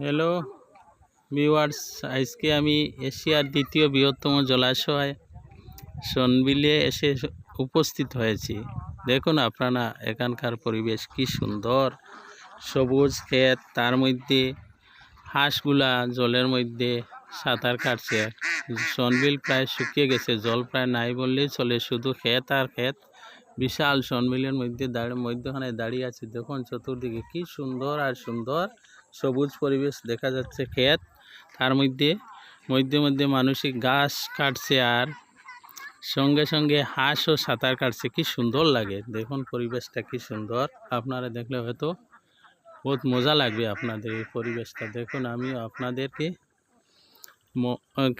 Hello viewers আজকে আমি এশিয়ার দ্বিতীয় বৃহত্তম জলাশয় সনবিলে এসে উপস্থিত হয়েছি। দেখুন আপনারা এখানকার পরিবেশ কি সুন্দর। সবুজ ক্ষেত, তার মধ্যে হাঁসগুলা জলের মধ্যে সাঁতার কাটছে। সনবিল প্রায় শুকিয়ে গেছে, জল প্রায় নাই বললেই চলে, শুধু ক্ষেত আর ক্ষেত। বিশাল সনবিলের মধ্যে দাঁড়িয়ে মধ্যখানে দাঁড়িয়ে আছে। দেখুন চতুর্দিকে কি সুন্দর আর সুন্দর। সবুজ পরিবেশ দেখা যাচ্ছে ক্ষেত। তার মধ্যে মধ্যে মধ্যে মানুষই ঘাস কাটছে আর সঙ্গে সঙ্গে হাঁসও সাঁতার কাটছে। কি সুন্দর লাগে। দেখুন পরিবেশটা কি সুন্দর। আপনারা দেখলে হয়তো বহুত মজা লাগবে আপনাদের এই পরিবেশটা। দেখুন আমি আপনাদেরকে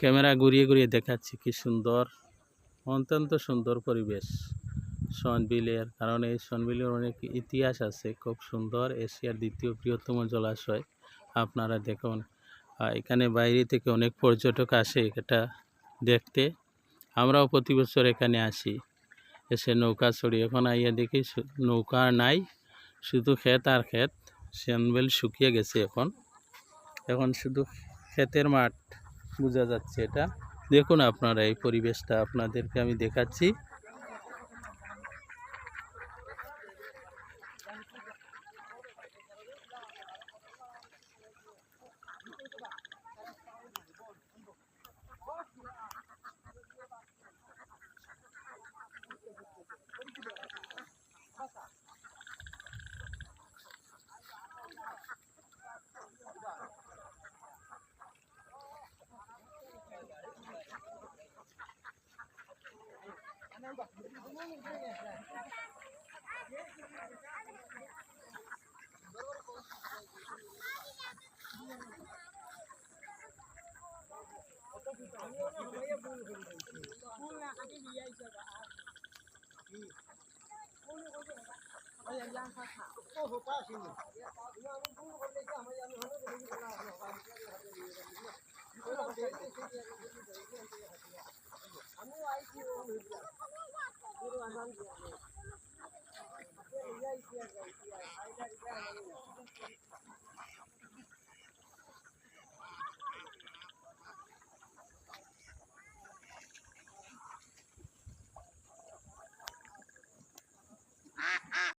ক্যামেরা ঘুরিয়ে ঘুরিয়ে দেখাচ্ছি কি সুন্দর, অত্যন্ত সুন্দর পরিবেশ। সনবিলের কারণ এই সনবিলের অনেক ইতিহাস আছে, খুব সুন্দর, এশিয়ার দ্বিতীয় বৃহত্তম জলাশয়, আপনারা দেখুন। এখানে বাইরে থেকে অনেক পর্যটক আসে এটা দেখতে। আমরাও প্রতি বছর এখানে আসি। এসে নৌকা চড়ি, এখন আইয়া দেখি নৌকা নাই, শুধু ক্ষেত আর ক্ষেত সেনবেল শুকিয়ে গেছে এখন। এখন শুধু ক্ষেতের মাঠ, বোঝা যাচ্ছে এটা। দেখুন আপনারা এই পরিবেশটা, আপনাদেরকে আমি দেখাচ্ছি। ও হোক আসেনি আমি ভুল করলে আমি আমি হলো Gracias.